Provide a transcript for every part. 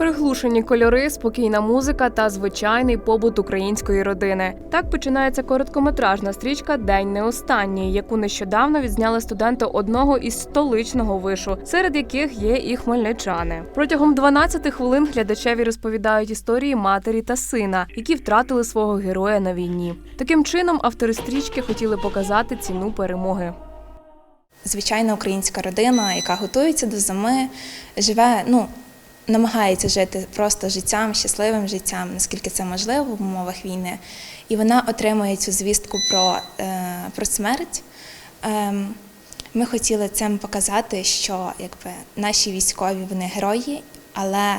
Непорушені кольори, спокійна музика та звичайний побут української родини. Так починається короткометражна стрічка День не останній, яку нещодавно відзняли студенти одного із столичного вишу, серед яких є і хмельничани. Протягом 12 хвилин глядачеві розповідають історії матері та сина, які втратили свого героя на війні. Таким чином, автори стрічки хотіли показати ціну перемоги. звичайна українська родина, яка готується до зими, живе, ну, намагається жити просто життям, щасливим життям, наскільки це можливо в умовах війни. І вона отримує цю звістку про, е, про смерть. Ем, ми хотіли цим показати, що якби, наші військові вони герої, але,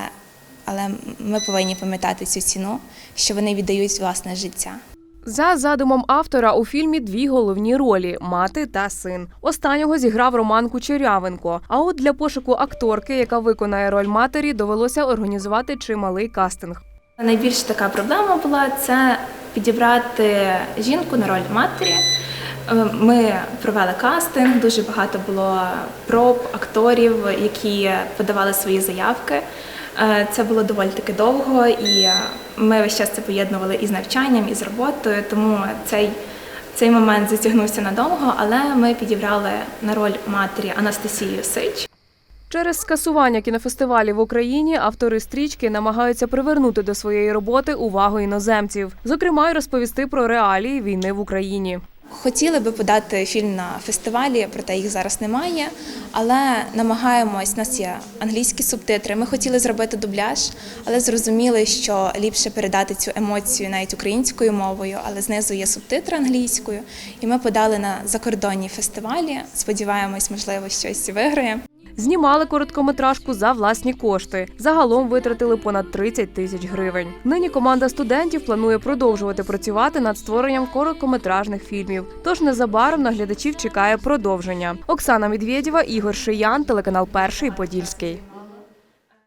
але ми повинні пам'ятати цю ціну, що вони віддають власне життя. За задумом автора у фільмі дві головні ролі мати та син. Останнього зіграв Роман Кучерявенко. А от для пошуку акторки, яка виконає роль матері, довелося організувати чималий кастинг. Найбільш така проблема була це підібрати жінку на роль матері. Е, Ми провели кастинг, дуже багато було проб, акторів, які подавали свої заявки. Е, Це було доволі таки довго, і е, ми весь час це поєднували із навчанням, і з роботою, тому цей, цей момент затягнувся надовго, але ми підібрали на роль матері Анастасію Сич. Через скасування кінофестивалів в Україні автори стрічки намагаються привернути до своєї роботи увагу іноземців, зокрема й розповісти про реалії війни в Україні. Хотіли би подати фільм на фестивалі, проте їх зараз немає. Але намагаємось, у нас є англійські субтитри. Ми хотіли зробити дубляж, але зрозуміли, що ліпше передати цю емоцію навіть українською мовою, але знизу є субтитри англійською. І ми подали на закордонні фестивалі. Сподіваємось, можливо, щось виграє. Знімали короткометражку за власні кошти. Загалом витратили понад 30 тисяч гривень. Нині команда студентів планує продовжувати працювати над створенням короткометражних фільмів. Тож незабаром на глядачів чекає продовження. Оксана Медведєва, Ігор Шиян, телеканал Перший Подільський.